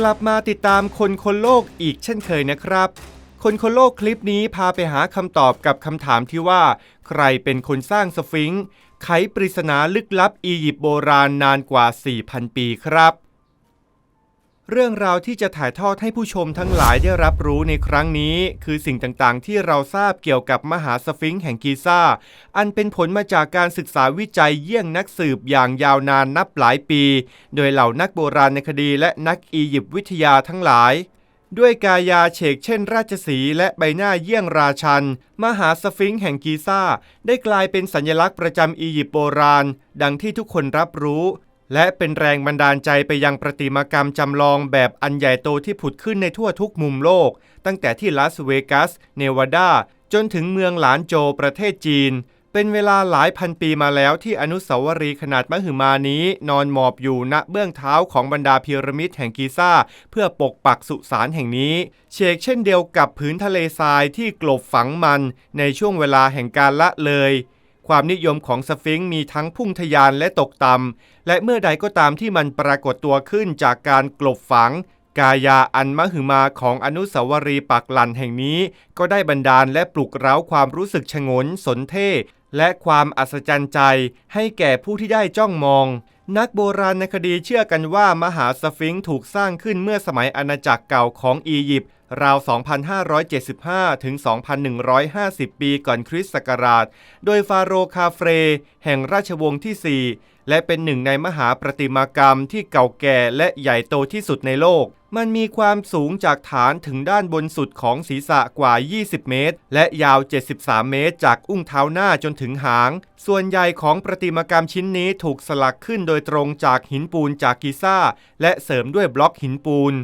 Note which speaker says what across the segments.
Speaker 1: กลับมาติดตามคนคนโลกอีกเช่นเคยนะครับ คนคนโลกคลิปนี้พาไปหาคำตอบกับคำถามที่ว่า ใครเป็นคนสร้างสฟิงค์ไขปริศนาลึกลับอียิปต์โบราณนานกว่า 4,000 ปีครับ เรื่องราวที่จะถ่ายทอดให้ผู้ชมทั้งหลายได้รับรู้ในครั้งนี้ คือสิ่งต่างๆ ที่เราทราบเกี่ยวกับมหาสฟิงค์แห่งกีซ่า อันเป็นผลมาจากการศึกษาวิจัยเยี่ยงนักสืบอย่างยาวนานนับหลายปี โดยเหล่านักโบราณคดีและนักอียิปต์วิทยาทั้งหลาย ด้วยกายาเฉกเช่นราชสีและใบหน้าเยี่ยงราชัน มหาสฟิงค์แห่งกีซ่า ได้กลายเป็นสัญลักษณ์ประจำอียิปต์โบราณ ดังที่ทุกคนรับรู้ และเป็นแรงบันดาลใจไปยังประติมากรรมจำลองแบบอันใหญ่โตที่ผุดขึ้นในทั่วทุกมุมโลก ตั้งแต่ที่ลาสเวกัส เนวาดา จนถึงเมืองหลานโจประเทศจีน เป็นเวลาหลายพันปีมาแล้วที่อนุสาวรีย์ขนาดมหึมานี้ นอนหมอบอยู่ณเบื้องเท้าของบรรดาพีระมิดแห่งกีซ่า เพื่อปกปักสุสานแห่งนี้ เชกเช่นเดียวกับผืนทะเลทรายที่กลบฝังมันในช่วงเวลาแห่งการละเลย ความนิยมของสฟิงค์มีทั้งพุ่งทะยานและตกต่ำ และเมื่อใดก็ตามที่มันปรากฏตัวขึ้นจากการกลบฝัง กายาอันมหึมาของอนุสาวรีย์ปักลันแห่งนี้ ก็ได้บันดาลและปลุกเร้าความรู้สึกชงน สนเท่ และความอัศจรรย์ใจ ให้แก่ผู้ที่ได้จ้องมอง นักโบราณคดีเชื่อกันว่ามหาสฟิงค์ถูกสร้างขึ้นเมื่อสมัยอาณาจักรเก่าของอียิปต์ ราว 2,575 ถึง 2,150 ปีก่อนคริสต์ศักราช โดยฟาโรห์คาเฟร แห่งราชวงศ์ที่ 4 และเป็นหนึ่งในมหาประติมากรรมที่เก่าแก่และใหญ่โตที่สุดในโลก มันมีความสูงจากฐานถึงด้านบนสุดของศีรษะกว่า 20 เมตร และยาว 73 เมตร จากอุ้งเท้าหน้าจนถึงหาง ส่วนใหญ่ของประติมากรรมชิ้นนี้ถูกสลักขึ้นโดยตรงจากหินปูนจากกิซ่า และเสริมด้วยบล็อกหินปูน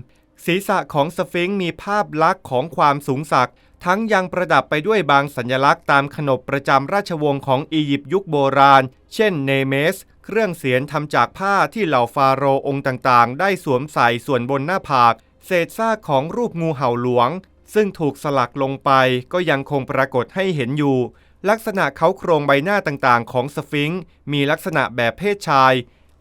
Speaker 1: ศีรษะของสฟิงค์มีภาพลักษณ์ของความสูงสัก ทั้งยังประดับไปด้วยบางสัญลักษณ์ตามขนบประจำราชวงศ์ของอียิปต์ยุคโบราณ เช่นเนเมส เครื่องเสียนทำจากผ้าที่เหล่าฟาโรห์องค์ต่างๆ ได้สวมใส่ส่วนบนหน้าผาก เศษซากของรูปงูเห่าหลวง ซึ่งถูกสลักลงไปก็ยังคงปรากฏให้เห็นอยู่ ลักษณะเขาโครงใบหน้าต่างๆ ของสฟิงค์มีลักษณะแบบเพศชาย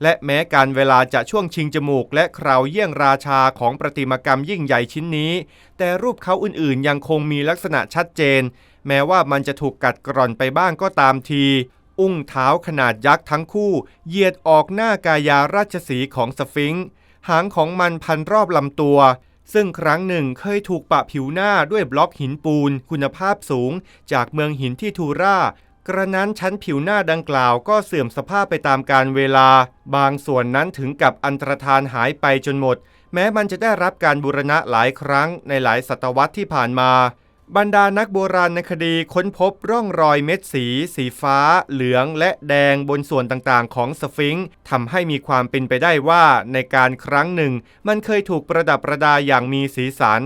Speaker 1: และแม้การเวลาจะช่วงชิงจมูก และคราวเยี่ยงราชาของประติมากรรมยิ่งใหญ่ชิ้นนี้ แต่รูปเขาอื่นๆ ยังคงมีลักษณะชัดเจน แม้ว่ามันจะถูกกัดกร่อนไปบ้างก็ตามที อุ้งเท้าขนาดยักษ์ทั้งคู่เหยียดออกหน้ากายาราชสีของสฟิงค์หางของมันพันรอบลำตัว ซึ่งครั้งหนึ่งเคยถูกปะผิวหน้าด้วยบล็อกหินปูนคุณภาพสูง จากเมืองหินที่ทูรา กระนั้นชั้นผิวหน้าดังกล่าวก็เสื่อมสภาพไปตามกาลเวลา บางส่วนนั้นถึงกับอันตรธานหายไปจนหมด แม้มันจะได้รับการบูรณะหลายครั้งในหลายศตวรรษที่ผ่านมา บรรดานักโบราณในคดีค้นพบร่องรอยเม็ดสี สีฟ้า เหลือง และแดงบนส่วนต่างๆ ของสฟิงค์ทำให้มีความเป็นไปได้ว่าในการครั้งหนึ่ง มันเคยถูกประดับประดาอย่างมีสีสัน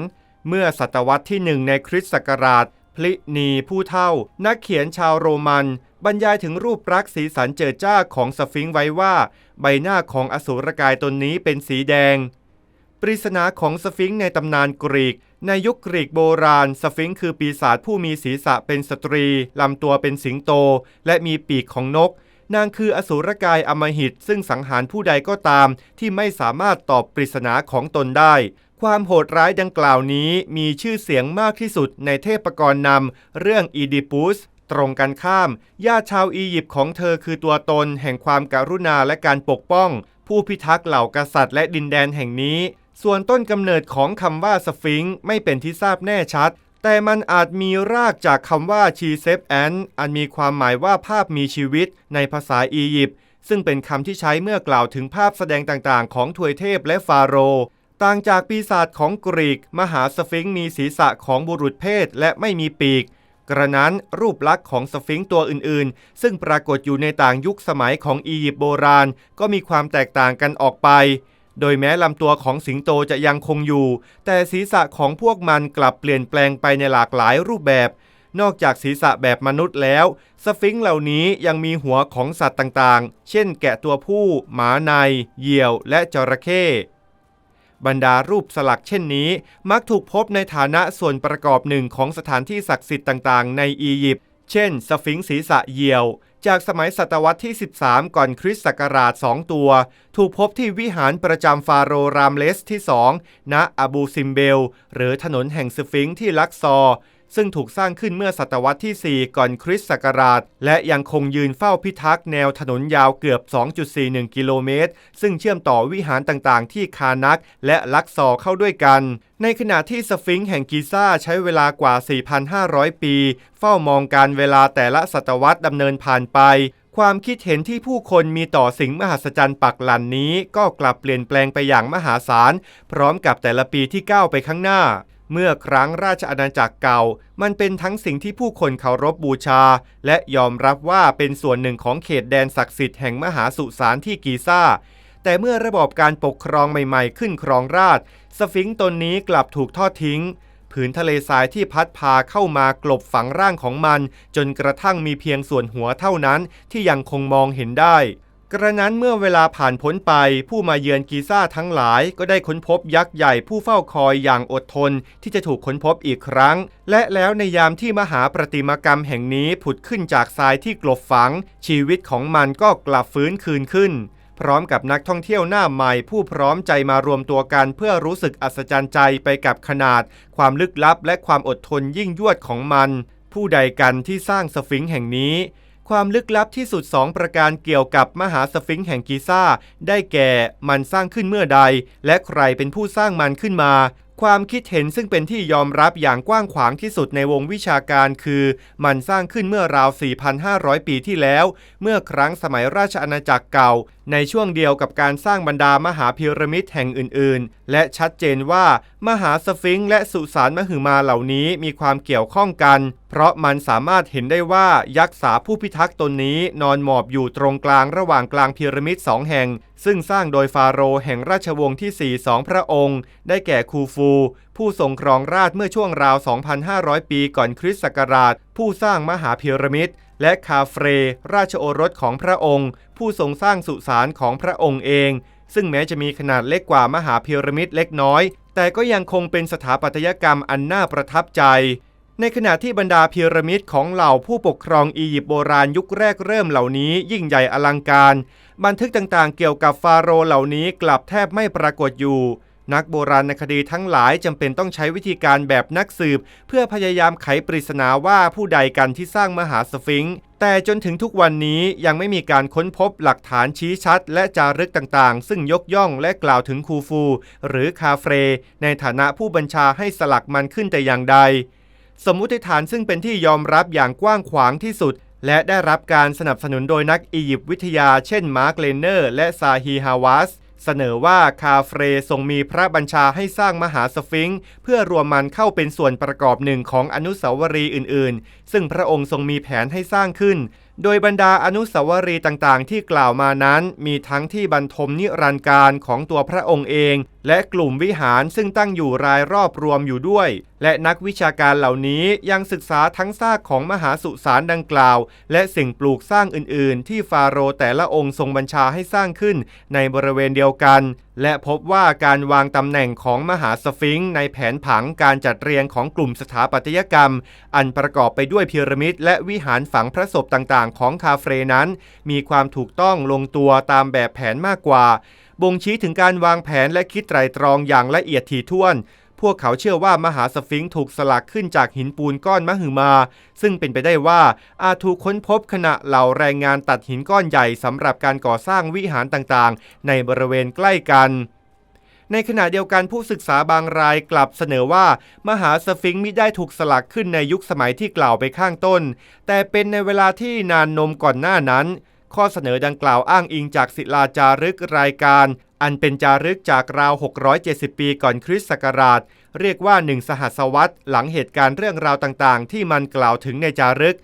Speaker 1: เมื่อศตวรรษที่หนึ่งในคริสต์ศักราช พลินีผู้เท่า นักเขียนชาวโรมัน บรรยายถึงรูปลักษ์สีสันเจิดจ้าของสฟิงค์ไว้ว่า ใบหน้าของอสูรกายตนนี้เป็นสีแดง ปริศนาของสฟิงค์ในตำนานกรีก ในยุคกรีกโบราณ สฟิงค์คือปีศาจผู้มีศีรษะเป็นสตรี ลำตัวเป็นสิงโต และมีปีกของนก นางคืออสูรกายอมหิต ซึ่งสังหารผู้ใดก็ตามที่ไม่สามารถตอบปริศนาของตนได้ ความโหดร้ายดังกล่าวนี้มีชื่อเสียงมากที่สุดในเทพกรนำเรื่องอีดิปุสตรงกันข้ามญาติชาวอียิปต์ของเธอคือตัวตนแห่งความการุณาและการปกป้อง ผู้พิทักษ์เหล่ากษัตริย์และดินแดนแห่งนี้ ส่วนต้นกำเนิดของคำว่าสฟิงค์ไม่เป็นที่ทราบแน่ชัด แต่มันอาจมีรากจากคำว่าชีเซฟแอนอันมีความหมายว่าภาพมีชีวิตในภาษาอียิปต์ซึ่งเป็นคำที่ใช้เมื่อกล่าวถึงภาพแสดงต่างๆ ของทวยเทพและฟาโรห์ ต่างจากปีศาจของกรีก มหาสฟิงค์มีศีรษะของบุรุษเพศและไม่มีปีก กระนั้นรูปลักษณ์ของสฟิงค์ตัวอื่นๆ ซึ่งปรากฏอยู่ในต่างยุคสมัยของอียิปต์โบราณ ก็มีความแตกต่างกันออกไป โดยแม้ลำตัวของสิงโตจะยังคงอยู่ แต่ศีรษะของพวกมันกลับเปลี่ยนแปลงไปในหลากหลายรูปแบบ นอกจากศีรษะแบบมนุษย์แล้ว สฟิงค์เหล่านี้ยังมีหัวของสัตว์ต่างๆ เช่น แกะตัวผู้ หมาใน เหยี่ยว และจระเข้ บรรดารูปสลักเช่นนี้ มักถูกพบในฐานะส่วนประกอบหนึ่งของสถานที่ศักดิ์สิทธิ์ต่างๆ ในอียิปต์เช่น สฟิงค์ศีรษะเหยี่ยว จากสมัยศตวรรษที่ 13 ก่อนคริสต์ศักราช 2 ตัว ถูกพบที่วิหารประจำฟาโรห์รามเลสที่ 2 ณ อบูซิมเบล หรือถนนแห่งสฟิงค์ที่ลักซอร์ ซึ่งถูกสร้างขึ้นเมื่อศตวรรษที่ 4 ก่อนคริสต์ศักราช และยังคงยืนเฝ้าพิทักษ์แนวถนนยาวเกือบ 2.41 กิโลเมตร ซึ่งเชื่อมต่อวิหารต่างๆ ที่คานักและลักซอเข้าด้วยกัน ในขณะที่สฟิงค์แห่งกิซ่าใช้เวลากว่า 4,500 ปี เฝ้ามองการเวลาแต่ละศตวรรษดำเนินผ่านไปความคิดเห็นที่ผู้คนมีต่อสิ่งมหัศจรรย์ปักหลันนี้ ก็กลับเปลี่ยนแปลงไปอย่างมหาศาล พร้อมกับแต่ละปีที่ก้าวไปข้างหน้า เมื่อครั้งราชอาณาจักรเก่า มันเป็นทั้งสิ่งที่ผู้คนเคารพบบูชา และยอมรับว่าเป็นส่วนหนึ่งของเขตแดนศักดิ์สิทธิ์แห่งมหาสุสานที่กีซ่า แต่เมื่อระบอบการปกครองใหม่ๆ ขึ้นครองราชสฟิงค์ตนนี้กลับถูกทอดทิ้ง ผืนทะเลทรายที่พัดพาเข้ามากลบฝังร่างของมัน จนกระทั่งมีเพียงส่วนหัวเท่านั้นที่ยังคงมองเห็นได้ กระนั้นเมื่อเวลาผ่านพ้นไป ผู้มาเยือนกีซ่าทั้งหลาย ก็ได้ค้นพบยักษ์ใหญ่ผู้เฝ้าคอยอย่างอดทน ที่จะถูกค้นพบอีกครั้ง และแล้วในยามที่มหาประติมากรรมแห่งนี้ผุดขึ้นจากทรายที่กลบฝัง ชีวิตของมันก็กลับฟื้นคืนขึ้น พร้อมกับนักท่องเที่ยวหน้าใหม่ ผู้พร้อมใจมารวมตัวกันเพื่อรู้สึกอัศจรรย์ใจไปกับขนาด ความลึกลับและความอดทนยิ่งยวดของมัน ผู้ใดกันที่สร้างสฟิงค์แห่งนี้ ความลึกลับที่สุดสองประการเกี่ยวกับมหาสฟิงค์แห่งกิซ่า ได้แก่มันสร้างขึ้นเมื่อใด และใครเป็นผู้สร้างมันขึ้นมา ความคิดเห็นซึ่งเป็นที่ยอมรับอย่างกว้างขวางที่สุดในวงวิชาการคือ มันสร้างขึ้นเมื่อราว 4,500 ปีที่แล้ว เมื่อครั้งสมัยราชอาณาจักรเก่า ในช่วงเดียวกับการสร้างบรรดามหาพีระมิดแห่งอื่น ๆ และชัดเจนว่า มหาสฟิงค์และสุสานมหึมาเหล่านี้มีความเกี่ยวข้องกัน เพราะมันสามารถเห็นได้ว่ายักษ์สาผู้พิทักษ์ตนนี้นอนหมอบอยู่ตรงกลางระหว่างกลางพีระมิดสองแห่ง ซึ่งสร้างโดยฟาโรห์แห่งราชวงศ์ที่4สองพระองค์ ได้แก่คูฟู ผู้ทรงครองราชเมื่อช่วงราว 2,500 ปีก่อนคริสต์ศักราช ผู้สร้างมหาพีระมิดและคาเฟร ราชโอรสของพระองค์ ผู้ทรงสร้างสุสานของพระองค์เอง ซึ่งแม้จะมีขนาดเล็กกว่ามหาพีระมิดเล็กน้อย แต่ก็ยังคงเป็นสถาปัตยกรรมอันน่าประทับใจ ในขณะที่บรรดาพีระมิดของเหล่าผู้ปกครองอียิปต์โบราณยุคแรกเริ่มเหล่านี้ยิ่งใหญ่อลังการ บันทึกต่างๆ เกี่ยวกับฟาโรห์เหล่านี้กลับแทบไม่ปรากฏอยู่ นักโบราณคดีทั้งหลายจำเป็นต้องใช้วิธีการแบบนักสืบ เพื่อพยายามไขปริศนาว่าผู้ใดกันที่สร้างมหาสฟิงค์แต่จนถึงทุกวันนี้ยังไม่มีการค้นพบหลักฐานชี้ชัด และจารึกต่างๆ ซึ่งยกย่องและกล่าวถึงคูฟู หรือคาเฟร ในฐานะผู้บัญชาให้สลักมันขึ้นแต่อย่างใด สมมุติฐานซึ่งเป็นที่ยอมรับอย่างกว้างขวางที่สุด และได้รับการสนับสนุนโดยนักอียิปต์วิทยาเช่นมาร์กเลนเนอร์ และซาฮีฮาวาสเสนอว่าคาเฟรทรงมีพระบัญชาให้สร้างมหาสฟิงค์เพื่อรวมมันเข้าเป็นส่วนประกอบหนึ่งของอนุสาวรีย์อื่น ๆ ซึ่งพระองค์ทรงมีแผนให้สร้างขึ้น โดยบรรดาอนุสาวรีย์ต่างๆ ที่กล่าวมานั้น มีทั้งที่บรรทมนิรันดร์การของตัวพระองค์เอง และกลุ่มวิหารซึ่งตั้งอยู่รายรอบรวมอยู่ด้วย และนักวิชาการเหล่านี้ยังศึกษาทั้งซากของมหาสุสานดังกล่าว และสิ่งปลูกสร้างอื่นๆ ที่ฟาโรห์แต่ละองค์ทรงบัญชาให้สร้างขึ้นในบริเวณเดียวกัน และพบว่าการวางตำแหน่งของมหาสฟิงค์ในแผนผังการจัดเรียงของกลุ่มสถาปัตยกรรม อันประกอบไปด้วยพีระมิดและวิหารฝังพระศพต่างางของคาเฟรนั้น มีความถูกต้องลงตัวตามแบบแผนมากกว่า บ่งชี้ถึงการวางแผนและคิดไตรตรองอย่างละเอียดถี่ถ้วน พวกเขาเชื่อว่ามหาสฟิงค์ถูกสลักขึ้นจากหินปูนก้อนมหึมา ซึ่งเป็นไปได้ว่าอาจถูกค้นพบขณะเหล่าแรงงานตัดหินก้อนใหญ่สำหรับการก่อสร้างวิหารต่างๆ ในบริเวณใกล้กัน ในขณะเดียวกันผู้ศึกษาบางรายกลับเสนอว่า มหาสฟิงค์มิได้ถูกสลักขึ้นในยุคสมัยที่กล่าวไปข้างต้น แต่เป็นในเวลาที่นานนมก่อนหน้านั้น ข้อเสนอดังกล่าวอ้างอิงจากศิลาจารึกรายการ อันเป็นจารึกจากราว 670 ปีก่อนคริสต์ศักราช เรียกว่าหนึ่งสหัสวรรษหลังเหตุการณ์เรื่องราวต่างๆ ที่มันกล่าวถึงในจารึก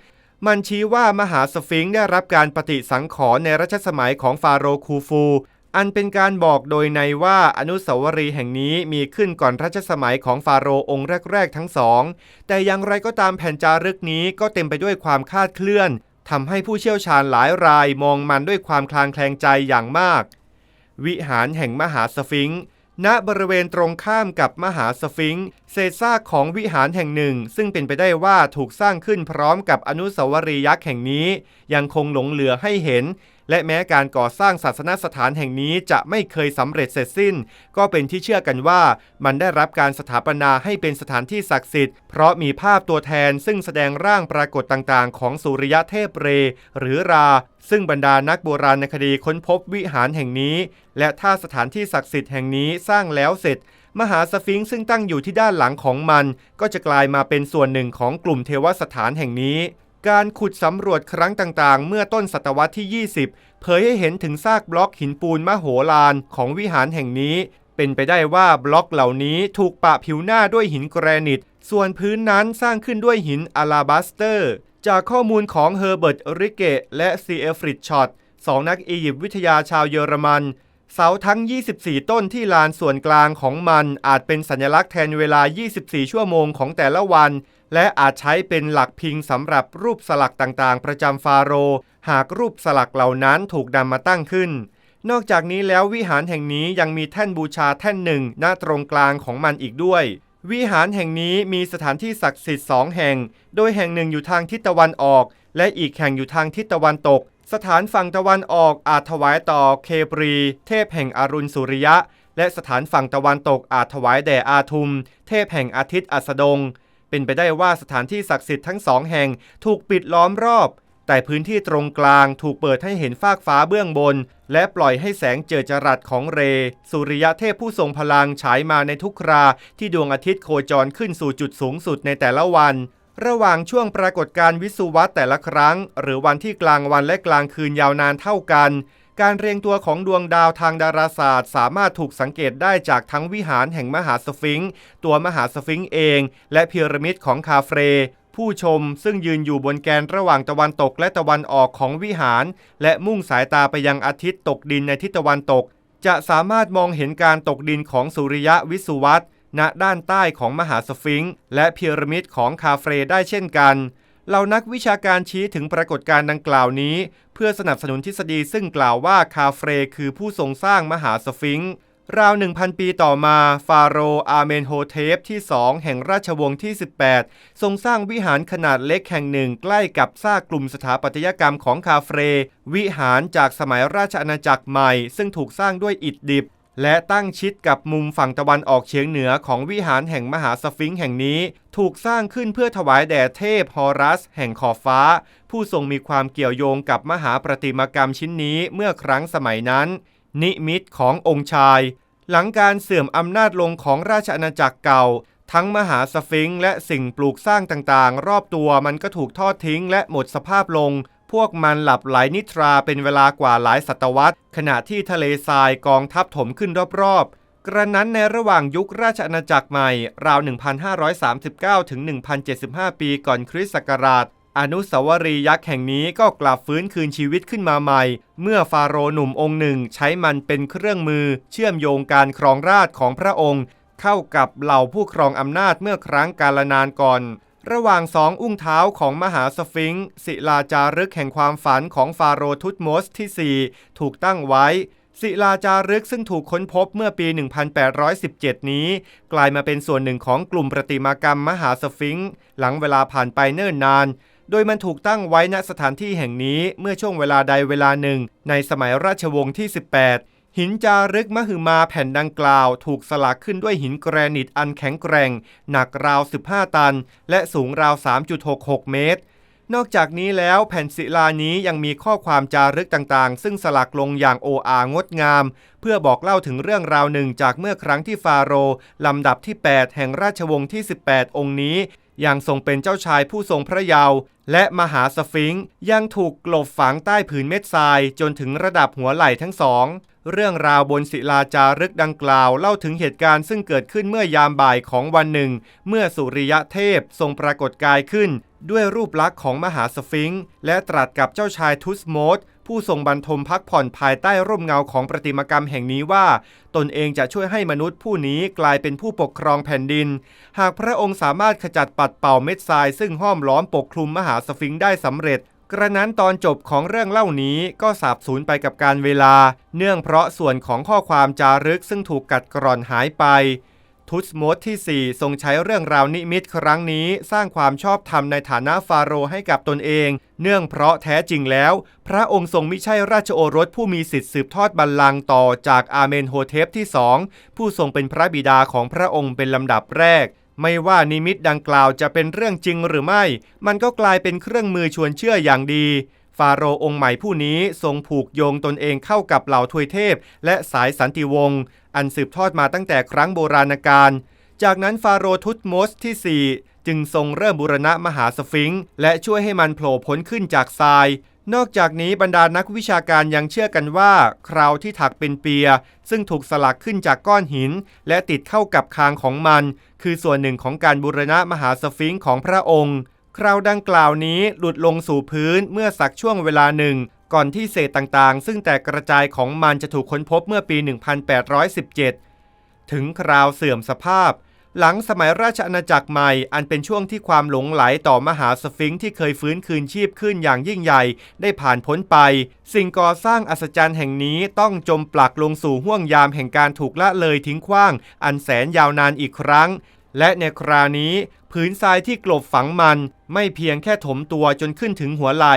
Speaker 1: มันชี้ว่ามหาสฟิงค์ได้รับการปฏิสังขรณ์ในรัชสมัยของฟาโรห์คูฟู อันเป็นการบอกโดยในว่าอนุสาวรีย์แห่งนี้มีขึ้นก่อนรัชสมัยของฟาโรห์องค์แรก ๆ ทั้งสอง แต่อย่างไรก็ตามแผ่นจารึกนี้ก็เต็มไปด้วยความคาดเคลื่อนทำให้ผู้เชี่ยวชาญหลายรายมองมันด้วยความคลางแคลงใจอย่างมาก วิหารแห่งมหาสฟิงค์ณบริเวณตรงข้ามกับมหาสฟิงค์เศษซากของวิหารแห่งหนึ่ง ซึ่งเป็นไปได้ว่าถูกสร้างขึ้นพร้อมกับอนุสาวรีย์ยักษ์แห่งนี้ ยังคงหลงเหลือให้เห็น และแม้การก่อสร้างศาสนสถานแห่งนี้จะไม่เคยสำเร็จเสร็จสิ้น ก็เป็นที่เชื่อกันว่ามันได้รับการสถาปนาให้เป็นสถานที่ศักดิ์สิทธิ์เพราะมีภาพตัวแทนซึ่งแสดงร่างปรากฏต่างๆ ของสุริยะเทพเร หรือรา ซึ่งบรรดานักโบราณคดีค้นพบวิหารแห่งนี้ และถ้าสถานที่ศักดิ์สิทธิ์แห่งนี้สร้างแล้วเสร็จมหาสฟิงค์ซึ่งตั้งอยู่ที่ด้านหลังของมัน ก็จะกลายมาเป็นส่วนหนึ่งของกลุ่มเทวสถานแห่งนี้ การขุดสำรวจครั้งต่างๆ เมื่อต้นศตวรรษที่ 20 เผยให้เห็นถึงซากบล็อกหินปูนมโหฬารของวิหารแห่งนี้ เป็นไปได้ว่าบล็อกเหล่านี้ถูกปะผิวหน้าด้วยหินแกรนิต ส่วนพื้นนั้นสร้างขึ้นด้วยหินอลาบัสเตอร์ จากข้อมูลของเฮอร์เบิร์ต ริเกตและซีเอฟริดช็อตสองนักอียิปต์วิทยาชาวเยอรมันเสาทั้ง 24 ต้นที่ลานส่วนกลางของมันอาจเป็นสัญลักษณ์แทนเวลา 24 ชั่วโมงของแต่ละวัน และอาจใช้เป็นหลักพิงสำหรับรูปสลักต่างๆ ประจำฟาโรห์หากรูปสลักเหล่านั้นถูกนำมาตั้งขึ้น นอกจากนี้แล้ววิหารแห่งนี้ยังมีแท่นบูชาแท่นหนึ่งณตรงกลางของมันอีกด้วย วิหารแห่งนี้มีสถานที่ศักดิ์สิทธิ์สองแห่ง โดยแห่งหนึ่งอยู่ทางทิศตะวันออก และอีกแห่งอยู่ทางทิศตะวันตก สถานฝั่งตะวันออกอาจถวายต่อเคปรี เทพแห่งอรุณสุริยะ และสถานฝั่งตะวันตกอาจถวายแด่อาทุม เทพแห่งอาทิตย์อัสดง เป็นไปได้ว่าสถานที่ศักดิ์สิทธิ์ทั้งสองแห่งถูกปิดล้อมรอบ แต่พื้นที่ตรงกลางถูกเปิดให้เห็นฟากฟ้าเบื้องบน และปล่อยให้แสงเจิดจรัสของเร สุริยะเทพผู้ทรงพลังฉายมาในทุกครา ที่ดวงอาทิตย์โคจรขึ้นสู่จุดสูงสุดในแต่ละวันระหว่างช่วงปรากฏการวิสุวัตแต่ละครั้ง หรือวันที่กลางวันและกลางคืนยาวนานเท่ากัน การเรียงตัวของดวงดาวทางดาราศาสตร์ สามารถถูกสังเกตได้จากทั้งวิหารแห่งมหาสฟิงค์ตัวมหาสฟิงค์เอง และพีระมิดของคาเฟรผู้ชมซึ่งยืนอยู่บนแกนระหว่างตะวันตกและตะวันออกของวิหาร และมุ่งสายตาไปยังอาทิตย์ตกดินในทิศตะวันตก จะสามารถมองเห็นการตกดินของสุริยะวิสุวัตณด้านใต้ของมหาสฟิงค์และพีระมิดของคาเฟรได้เช่นกัน เหล่านักวิชาการชี้ถึงปรากฏการณ์ดังกล่าวนี้ เพื่อสนับสนุนทฤษฎีซึ่งกล่าวว่าคาเฟรคือผู้ทรงสร้างมหาสฟิงค์ราว 1,000 ปีต่อมา ฟาโรห์อาเมนโฮเทปที่ 2 แห่งราชวงศ์ที่ 18 ทรงสร้างวิหารขนาดเล็กแห่งหนึ่ง ใกล้กับซากกลุ่มสถาปัตยกรรมของคาเฟร วิหารจากสมัยราชอาณาจักรใหม่ ซึ่งถูกสร้างด้วยอิฐดิบ และตั้งชิดกับมุมฝั่งตะวันออกเฉียงเหนือของวิหารแห่งมหาสฟิงค์แห่งนี้ ถูกสร้างขึ้นเพื่อถวายแด่เทพฮอรัส แห่งขอบฟ้า ผู้ทรงมีความเกี่ยวโยงกับมหาประติมากรรมชิ้นนี้เมื่อครั้งสมัยนั้น นิมิตขององค์ชาย หลังการเสื่อมอำนาจลงของราชอาณาจักรเก่า ทั้งมหาสฟิงค์และสิ่งปลูกสร้างต่างๆ รอบตัวมันก็ถูกทอดทิ้งและหมดสภาพลง พวกมันหลับไหลนิทราเป็นเวลากว่าหลายศตวรรษ ขณะที่ทะเลทรายกองทับถมขึ้นรอบๆ กระนั้นในระหว่างยุคราชอาณาจักรใหม่ ราว 1,539 ถึง 1,075 ปีก่อนคริสต์ศักราช อนุสาวรีย์ยักษ์แห่งนี้ก็กลับฟื้นคืนชีวิตขึ้นมาใหม่ เมื่อฟาโรห์หนุ่มองค์หนึ่งใช้มันเป็นเครื่องมือ เชื่อมโยงการครองราชของพระองค์ เข้ากับเหล่าผู้ครองอำนาจเมื่อครั้งกาลนานก่อน ระหว่างสองอุ้งเท้าของมหาสฟิงค์ศิลาจารึกแห่งความฝันของฟาโรห์ทุตโมสที่ 4 ถูกตั้งไว้ ศิลาจารึกซึ่งถูกค้นพบเมื่อปี 1817 นี้ กลายมาเป็นส่วนหนึ่งของกลุ่มประติมากรรมมหาสฟิงค์หลังเวลาผ่านไปเนิ่นนาน โดยมันถูกตั้งไว้ณสถานที่แห่งนี้เมื่อช่วงเวลาใดเวลาหนึ่ง ในสมัยราชวงศ์ที่ 18 หินจารึกมหึมาแผ่นดังกล่าว ถูกสลักขึ้นด้วยหินแกรนิตอันแข็งแกร่ง หนักราว 15 ตัน และสูงราว 3.66 เมตร นอกจากนี้แล้วแผ่นศิลานี้ยังมีข้อความจารึกต่างๆ ซึ่งสลักลงอย่างโออางดงาม เพื่อบอกเล่าถึงเรื่องราวหนึ่งจากเมื่อครั้งที่ฟาโรห์ลำดับที่ 8 แห่งราชวงศ์ที่ 18 องค์นี้ยังทรงเป็นเจ้าชายผู้ทรงพระเยาว์และมหาสฟิงค์ยังถูกกลบฝังใต้ผืนเม็ดทรายจนถึงระดับหัวไหล่ทั้งสอง เรื่องราวบนศิลาจารึกดังกล่าวเล่าถึงเหตุการณ์ซึ่งเกิดขึ้นเมื่อยามบ่ายของวันหนึ่ง เมื่อสุริยะเทพทรงปรากฏกายขึ้น ด้วยรูปลักษณ์ของมหาสฟิงค์และตรัสกับเจ้าชายทุสโมสผู้ทรงบรรทมพักผ่อนภายใต้ร่มเงาของประติมกรรมแห่งนี้ว่า ตนเองจะช่วยให้มนุษย์ผู้นี้กลายเป็นผู้ปกครองแผ่นดิน หากพระองค์สามารถขจัดปัดเป่าเม็ดทรายซึ่งห้อมล้อมปกคลุมมหาสฟิงค์ได้สำเร็จ กระนั้นตอนจบของเรื่องเล่านี้ก็สาบสูญไปกับการเวลา เนื่องเพราะส่วนของข้อความจารึกซึ่งถูกกัดกร่อนหายไป ทุตโมสที่ 4 ทรงใช้เรื่องราวนิมิตครั้งนี้ สร้างความชอบธรรมในฐานะฟาโรห์ให้กับตนเอง เนื่องเพราะแท้จริงแล้ว พระองค์ทรงไม่ใช่ราชโอรสผู้มีสิทธิ์สืบทอดบัลลังก์ต่อจากอาเมนโฮเทปที่สองผู้ทรงเป็นพระบิดาของพระองค์เป็นลำดับแรก ไม่ว่านิมิตดังกล่าวจะเป็นเรื่องจริงหรือไม่ มันก็กลายเป็นเครื่องมือชวนเชื่ออย่างดี ฟาโรห์องค์ใหม่ผู้นี้ทรงผูกโยงตนเองเข้ากับเหล่าทวยเทพ และสายสันติวงศ์อันสืบทอดมาตั้งแต่ครั้งโบราณกาล จากนั้นฟาโรห์ทุตโมสที่ 4 จึงทรงเริ่มบูรณะมหาสฟิงค์และช่วยให้มันโผล่พ้นขึ้นจากทราย นอกจากนี้บรรดานักวิชาการยังเชื่อกันว่า คราวที่ถักเป็นเปีย ซึ่งถูกสลักขึ้นจากก้อนหิน และติดเข้ากับคางของมัน คือส่วนหนึ่งของการบูรณะมหาสฟิงค์ของพระองค์ คราวดังกล่าวนี้หลุดลงสู่พื้นเมื่อสักช่วงเวลาหนึ่ง ก่อนที่เศษต่างๆ ซึ่งแตกกระจายของมันจะถูกค้นพบเมื่อปี 1817 ถึงคราวเสื่อมสภาพ หลังสมัยราชอาณาจักรใหม่อันเป็นช่วงที่ความหลงไหลต่อมหาสฟิงค์ที่เคยฟื้นคืนชีพขึ้นอย่างยิ่งใหญ่ ได้ผ่านพ้นไป สิ่งก่อสร้างอัศจรรย์แห่งนี้ต้องจมปลักลงสู่ห้วงยามแห่งการถูกละเลยทิ้งขว้าง อันแสนยาวนานอีกครั้ง และในครานี้ผืนทรายที่กลบฝังมัน ไม่เพียงแค่ถมตัวจนขึ้นถึงหัวไหล่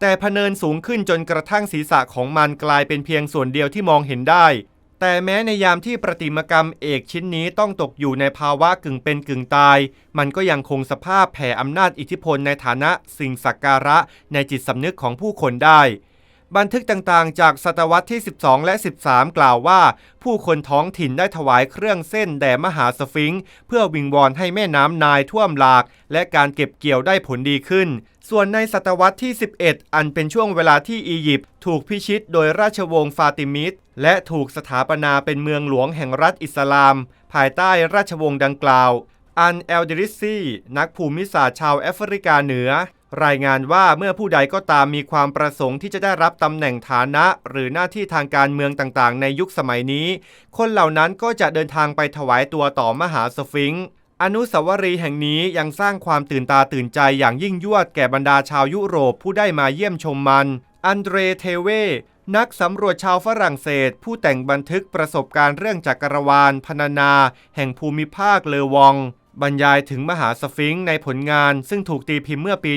Speaker 1: แต่พเนินสูงขึ้นจนกระทั่งศีรษะของมันกลายเป็นเพียงส่วนเดียวที่มองเห็นได้ แต่แม้ในยามที่ประติมกรรมเอกชิ้นนี้ต้องตกอยู่ในภาวะกึ่งเป็นกึ่งตาย มันก็ยังคงสภาพแผ่อำนาจอิทธิพลในฐานะสิ่งสักการะในจิตสำนึกของผู้คนได้ บันทึกต่างๆ จากศตวรรษที่ 12 และ 13 กล่าวว่า ผู้คนท้องถิ่นได้ถวายเครื่องเส้นแด่มหาสฟิงค์เพื่อวิงวอนให้แม่น้ำนายท่วมหลาก และการเก็บเกี่ยวได้ผลดีขึ้น ส่วนในศตวรรษที่ 11 อันเป็นช่วงเวลาที่อียิปต์ถูกพิชิตโดยราชวงศ์ฟาติมิดและถูกสถาปนาเป็นเมืองหลวงแห่งรัฐอิสลาม ภายใต้ราชวงศ์ดังกล่าวอันเอลเดริซีนักภูมิศาสตร์ชาวแอฟริกาเหนือ รายงานว่าเมื่อผู้ใดก็ตามมีความประสงค์ที่จะได้รับตำแหน่งฐานะ หรือหน้าที่ทางการเมืองต่างๆ ในยุคสมัยนี้ คนเหล่านั้นก็จะเดินทางไปถวายตัวต่อมหาสฟิงค์อนุสาวรีย์แห่งนี้ยังสร้างความตื่นตาตื่นใจอย่างยิ่งยวดแก่บรรดาชาวยุโรปผู้ได้มาเยี่ยมชมมัน อันเดรเทเว นักสำรวจชาวฝรั่งเศส ผู้แต่งบันทึกประสบการณ์เรื่องจักรวาลพรรณนา แห่งภูมิภาคเลอวอง บรรยายถึงมหาสฟิงค์ในผลงานซึ่งถูกตีพิมพ์เมื่อปี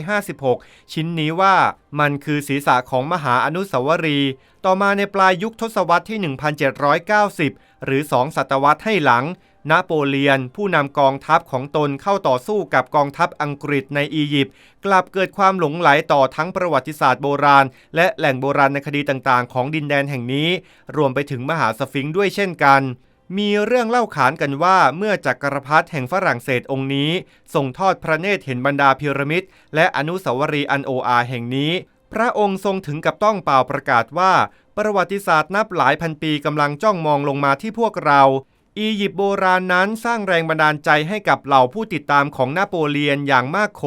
Speaker 1: 1556 ชิ้นนี้ว่ามันคือศีรษะของมหาอนุสาวรีย์ต่อมาในปลายยุคทศวรรษที่ 1790 หรือ 2 ศตวรรษให้หลัง นโปเลียนผู้นำกองทัพของตนเข้าต่อสู้กับกองทัพอังกฤษในอียิปต์กลับเกิดความหลงไหลต่อทั้งประวัติศาสตร์โบราณ และแหล่งโบราณในคดีต่างๆ ของดินแดนแห่งนี้ รวมไปถึงมหาสฟิงค์ด้วยเช่นกัน มีเรื่องเล่าขานกันว่าเมื่อจักรพรรดิแห่งฝรั่งเศสองค์นี้ส่งทอดพระเนตรเห็นบรรดาพีระมิดและอนุสาวรีย์อันโออาแห่งนี้ พระองค์ทรงถึงกับต้องเป่าประกาศว่า ประวัติศาสตร์นับหลายพันปีกำลังจ้องมองลงมาที่พวกเราอียิปต์โบราณนั้นสร้างแรงบันดาลใจให้กับเหล่าผู้ติดตามของนโปเลียนอย่างมากโข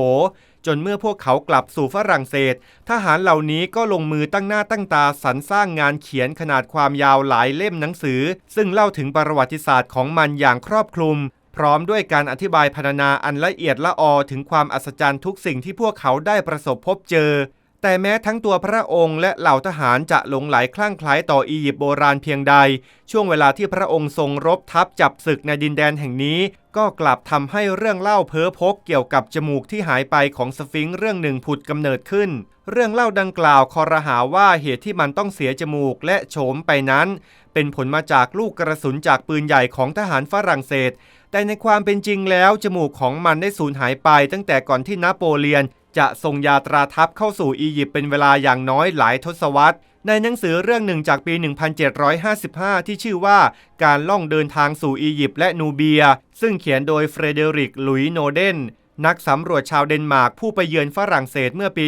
Speaker 1: จนเมื่อพวกเขากลับสู่ฝรั่งเศส ทหารเหล่านี้ก็ลงมือตั้งหน้าตั้งตาสรรสร้างงานเขียนขนาดความยาวหลายเล่มหนังสือ ซึ่งเล่าถึงประวัติศาสตร์ของมันอย่างครอบคลุม พร้อมด้วยการอธิบายพรรณนาอันละเอียดละออถึงความอัศจรรย์ทุกสิ่งที่พวกเขาได้ประสบพบเจอ แต่แม้ทั้งตัวพระองค์และเหล่าทหารจะหลงไหลคลั่งไคล้ต่ออียิปต์โบราณเพียงใด ช่วงเวลาที่พระองค์ทรงรบทัพจับศึกในดินแดนแห่งนี้ ก็กลับทำให้เรื่องเล่าเพ้อพกเกี่ยวกับจมูกที่หายไปของสฟิงค์เรื่องหนึ่งผุดกำเนิดขึ้น เรื่องเล่าดังกล่าวคอรหาว่าเหตุที่มันต้องเสียจมูกและโฉมไปนั้น เป็นผลมาจากลูกกระสุนจากปืนใหญ่ของทหารฝรั่งเศส แต่ในความเป็นจริงแล้วจมูกของมันได้สูญหายไปตั้งแต่ก่อนที่นโปเลียน จะส่งยาตราทัพเข้าสู่อียิปต์เป็นเวลาอย่างน้อยหลายทศวรรษ ในหนังสือเรื่องหนึ่งจากปี 1755 ที่ชื่อว่าการล่องเดินทางสู่อียิปต์และนูเบีย ซึ่งเขียนโดยเฟรเดริก ลุยโนเดนนักสำรวจชาวเดนมาร์กผู้ไปเยือนฝรั่งเศสเมื่อปี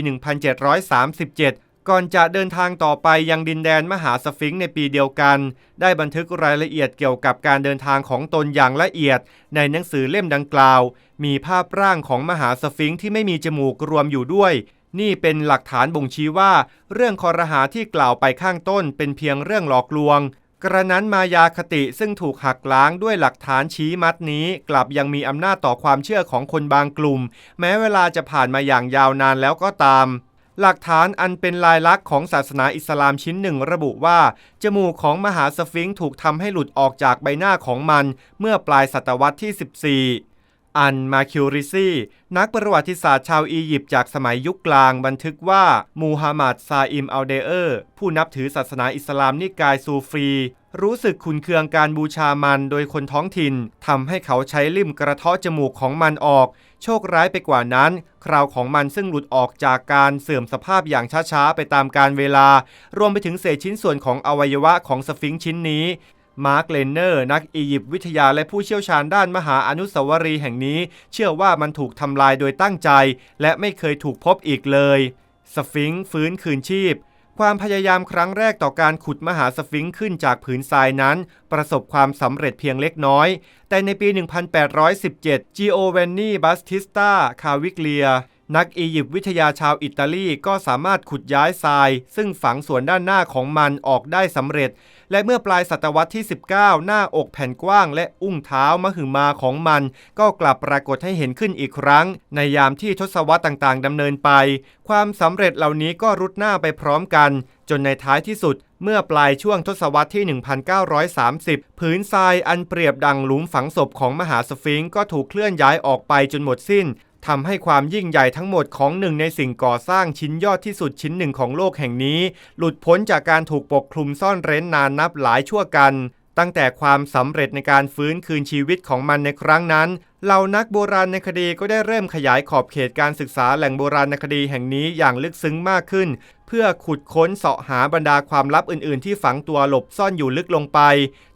Speaker 1: 1737 ก่อนจะเดินทางต่อไปยังดินแดนมหาสฟิงค์ในปีเดียวกัน ได้บันทึกรายละเอียดเกี่ยวกับการเดินทางของตนอย่างละเอียด ในหนังสือเล่มดังกล่าว มีภาพร่างของมหาสฟิงค์ที่ไม่มีจมูกรวมอยู่ด้วย นี่เป็นหลักฐานบ่งชี้ว่า เรื่องคอรหาที่กล่าวไปข้างต้นเป็นเพียงเรื่องหลอกลวง กระนั้นมายาคติซึ่งถูกหักล้างด้วยหลักฐานชี้มัดนี้ กลับยังมีอำนาจต่อความเชื่อของคนบางกลุ่ม แม้เวลาจะผ่านมาอย่างยาวนานแล้วก็ตาม หลักฐานอันเป็นลายลักษณ์ของศาสนาอิสลามชิ้นหนึ่งระบุว่า จมูกของมหาสฟิงค์ถูกทำให้หลุดออกจากใบหน้าของมัน เมื่อปลายศตวรรษที่ 14 อันมาคิวริซีนักประวัติศาสตร์ชาวอียิปต์จากสมัยยุคกลางบันทึกว่า มูฮัมหมัดซาอิมอัลเดเออร์ผู้นับถือศาสนาอิสลามนิกายซูฟีรู้สึกขุนเคืองการบูชามันโดยคนท้องถิ่นทำให้เขาใช้ลิ่มกระเทาะจมูกของมันออก โชคร้ายไปกว่านั้น คราวของมันซึ่งหลุดออกจากการเสื่อมสภาพอย่างช้าๆ ไปตามการเวลา รวมไปถึงเศษชิ้นส่วนของอวัยวะของสฟิงค์ชิ้นนี้ มาร์กเลนเนอร์ นักอียิปต์วิทยาและผู้เชี่ยวชาญด้านมหาอนุสาวรีย์แห่งนี้ เชื่อว่ามันถูกทำลายโดยตั้งใจ และไม่เคยถูกพบอีกเลยสฟิงค์ฟื้นคืนชีพ ความพยายามครั้งแรกต่อการขุดมหาสฟิงค์ขึ้นจากผืนทรายนั้น ประสบความสำเร็จเพียงเล็กน้อย แต่ในปี 1817 จิโอเวนนีบัสติสตาคาวิกเลียนักอียิปต์วิทยาชาวอิตาลีก็สามารถขุดย้ายทราย ซึ่งฝังส่วนด้านหน้าของมันออกได้สำเร็จ และเมื่อปลายศตวรรษที่ 19 หน้าอกแผ่นกว้าง และอุ้งเท้ามหึมาของมัน ก็กลับปรากฏให้เห็นขึ้นอีกครั้ง ในยามที่ทศวรรษต่างๆดำเนินไป ความสำเร็จเหล่านี้ก็รุดหน้าไปพร้อมกัน จนในท้ายที่สุดเมื่อปลายช่วงทศวรรษที่ 1930 ผืนทรายอันเปรียบดังหลุมฝังศพของมหาสฟิงค์ก็ถูกเคลื่อนย้ายออกไปจนหมดสิ้น ทำให้ความยิ่งใหญ่ทั้งหมดของหนึ่งในสิ่งก่อสร้างชิ้นยอดที่สุดชิ้นหนึ่งของโลกแห่งนี้ หลุดพ้นจากการถูกปกคลุมซ่อนเร้นนานนับหลายชั่วกัน ตั้งแต่ความสำเร็จในการฟื้นคืนชีวิตของมันในครั้งนั้น เหล่านักโบราณในคดีก็ได้เริ่มขยายขอบเขตการศึกษาแหล่งโบราณคดีแห่งนี้อย่างลึกซึ้งมากขึ้น เพื่อขุดค้นเสาะหาบรรดาความลับอื่น ๆ ที่ฝังตัวหลบซ่อนอยู่ลึกลงไป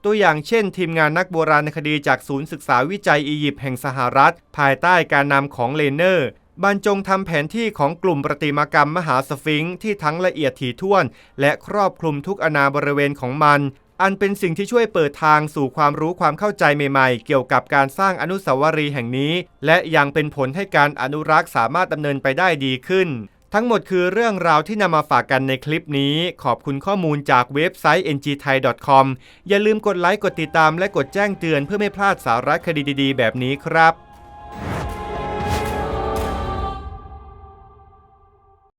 Speaker 1: ตัวอย่างเช่น ทีมงานนักโบราณคดีจากศูนย์ศึกษาวิจัยอียิปต์แห่งสหรัฐ ภายใต้การนำของเลเนอร์บรรจงทำแผนที่ของกลุ่มประติมากรรมมหาสฟิงค์ที่ทั้งละเอียดถี่ถ้วน และครอบคลุมทุกอนาบริเวณของมัน อันเป็นสิ่งที่ช่วยเปิดทางสู่ความรู้ความเข้าใจใหม่ๆ เกี่ยวกับการสร้างอนุสาวรีย์แห่งนี้ และยังเป็นผลให้การอนุรักษ์สามารถดำเนินไปได้ดีขึ้น ทั้งหมดคือเรื่องราวที่นำมาฝากกันในคลิปนี้ ขอบคุณข้อมูลจากเว็บไซต์ ngthai.com อย่าลืมกดไลค์กดติดตามและกดแจ้งเตือนเพื่อไม่พลาดสาระคดีดีๆ แบบนี้ครับ